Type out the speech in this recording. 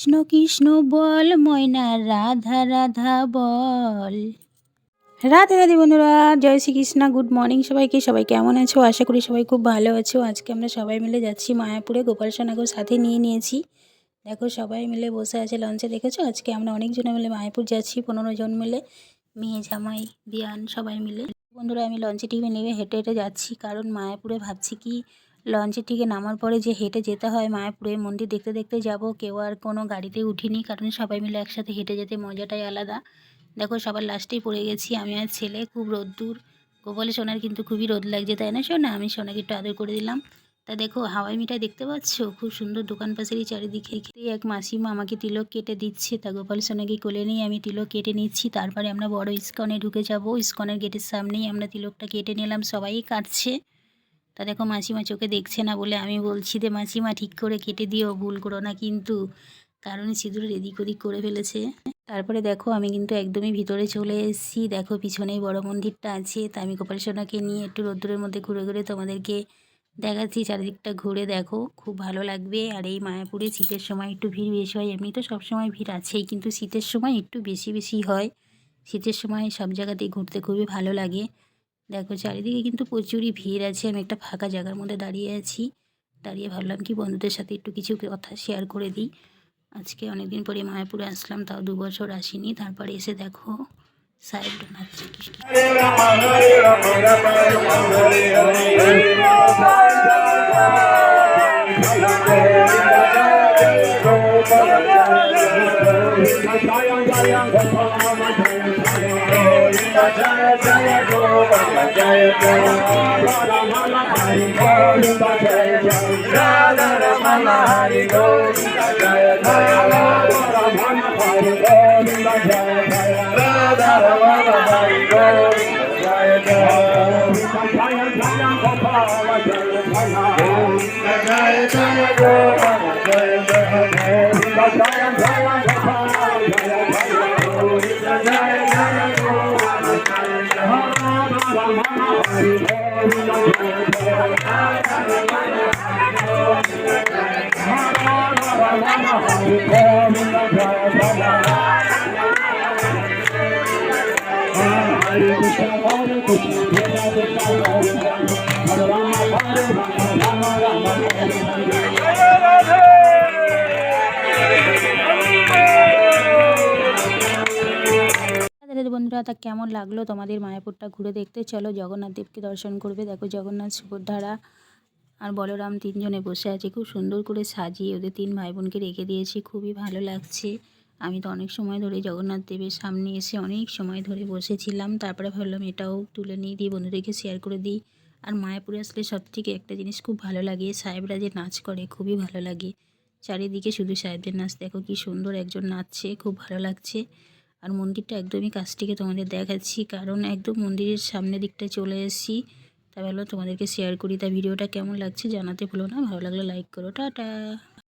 কৃষ্ণ কৃষ্ণ বল, ময়না রাধা রাধা বল। রাধে রাধে বন্ধুরা, জয় Shri Krishna, good morning সবাইকে। সবাই কেমন আছো? আশা করি সবাই খুব ভালো আছো। আজকে আমরা সবাই মিলে যাচ্ছি মায়াপুরে গোপাল সোনাকেও সাথে নিয়ে নিয়েছি। দেখো, সবাই মিলে বসে আছে লঞ্চে দেখেছ? আজকে আমরা অনেকজনে মিলে মায়াপুর যাচ্ছি, পনেরো জন মিলে। মেয়ে, জামাই, দিয়ান, সবাই মিলে। বন্ধুরা, আমি লঞ্চে টিভি নেমে হেঁটে হেঁটে যাচ্ছি, কারণ মায়াপুরে ভাবছি কি লঞ্চের থেকে নামার পরে যে হেঁটে যেতে হয় মায়াপুরে মন্দির দেখতে দেখতে যাব, কেউ আর কোনো গাড়িতে উঠিনি, কারণ সবাই মিলে একসাথে হেঁটে যেতে মজাটাই আলাদা। দেখো সবার লাস্টেই পড়ে গেছি, আমি আর ছেলে, খুব রোদ্দুর। গোপালে সোনার কিন্তু খুবই রোদ লাগছে, তাই না শোনা আমি সোনাকে একটু আদর করে দিলাম। তা দেখো, হাওয়াই মিঠাই দেখতে পাচ্ছ? খুব সুন্দর দোকান পাশেরই চারিদিকে। এক মাসিমা আমাকে তিলক কেটে দিচ্ছে। তা গোপাল সোনাকে কোলে নিয়ে আমি তিলক কেটে নিচ্ছি। তারপরে আমরা বড় ইস্কনে ঢুকে যাব। ইস্কনের গেটের সামনেই আমরা তিলকটা কেটে নিলাম, সবাই কাটছে। তা দেখো মাসিমা চোখে দেখছে না বলে আমি বলছি যে, মাসিমা, ঠিক করে কেটে দিও, ভুল করো না কিন্তু। কারণ সিঁদুর এদিক ওদিক করে ফেলেছে। তারপরে দেখো আমি কিন্তু একদমই ভিতরে চলে এসেছি। দেখো পিছনেই বড় মন্দিরটা আছে। তা আমি গোপাল সোনাকে নিয়ে একটু রোদ্দুরের মধ্যে ঘুরে ঘুরে তোমাদেরকে দেখাচ্ছি। চারিদিকটা ঘুরে দেখো, খুব ভালো লাগবে। আর এই মায়াপুরে শীতের সময় একটু ভিড় বেশি হয়। এমনি তো সবসময় ভিড় আছেই, কিন্তু শীতের সময় একটু বেশি বেশি হয়। শীতের সময় সব জায়গাতেই ঘুরতে খুবই ভালো লাগে। দেখো চারিদিকে কিন্তু প্রচুরই ভিড় আছে, আমি একটা ফাঁকা জায়গার মধ্যে দাঁড়িয়ে আছি। দাঁড়িয়ে ভাবলাম কি বন্ধুদের সাথে একটু কিছু কথা শেয়ার করে দিই। আজকে অনেকদিন পরে মায়াপুরে আসলাম, তাও দু বছর আসিনি। তারপরে এসে দেখো সাইড নাচছে জয় জয় গোপাল জয় জয় রমণ হরি গোবিন্দ জয় জয় রাধা রমণ হরি গোবিন্দ জয় জয় হরি গোবিন্দ জয় জয় রাধা রমণ হরি গোবিন্দ জয় জয় জয় জয় গোপাল জয় জয় জয় জয় বন্ধুরা, তা কেমন লাগল তোমাদের মায়াপুরটা ঘুরে দেখতে? চলো জগন্নাথ দেবকে দর্শন করবে। দেখো জগন্নাথ সুভদ্রারা আর বলরাম তিনজনে বসে আছে, খুব সুন্দর করে সাজিয়ে ওদের তিন ভাই বোনকে রেখে দিয়েছি, খুবই ভালো লাগছে। আমি তো অনেক সময় ধরে জগন্নাথ দেবের সামনে এসে অনেক সময় ধরে বসেছিলাম, তারপরে ভাবলাম এটাও তুলে নিয়ে দিই, বন্ধুদেরকে শেয়ার করে দিই। আর মায়াপুরে আসলে সব থেকে একটা জিনিস খুব ভালো লাগে, সাহেবরা যে নাচ করে খুবই ভালো লাগে। চারিদিকে শুধু সাহেবদের নাচ, দেখো কি সুন্দর একজন নাচছে, খুব ভালো লাগছে। আর মন্দিরটা একদমই কাছ থেকে তোমাদের দেখাচ্ছি, কারণ একদম মন্দিরের সামনের দিকটায় চলে এসেছি। তা ভালো তোমাদেরকে শেয়ার করি। তা ভিডিওটা কেমন লাগছে জানাতে ভুলো না। ভালো লাগলে লাইক করো। টাটা।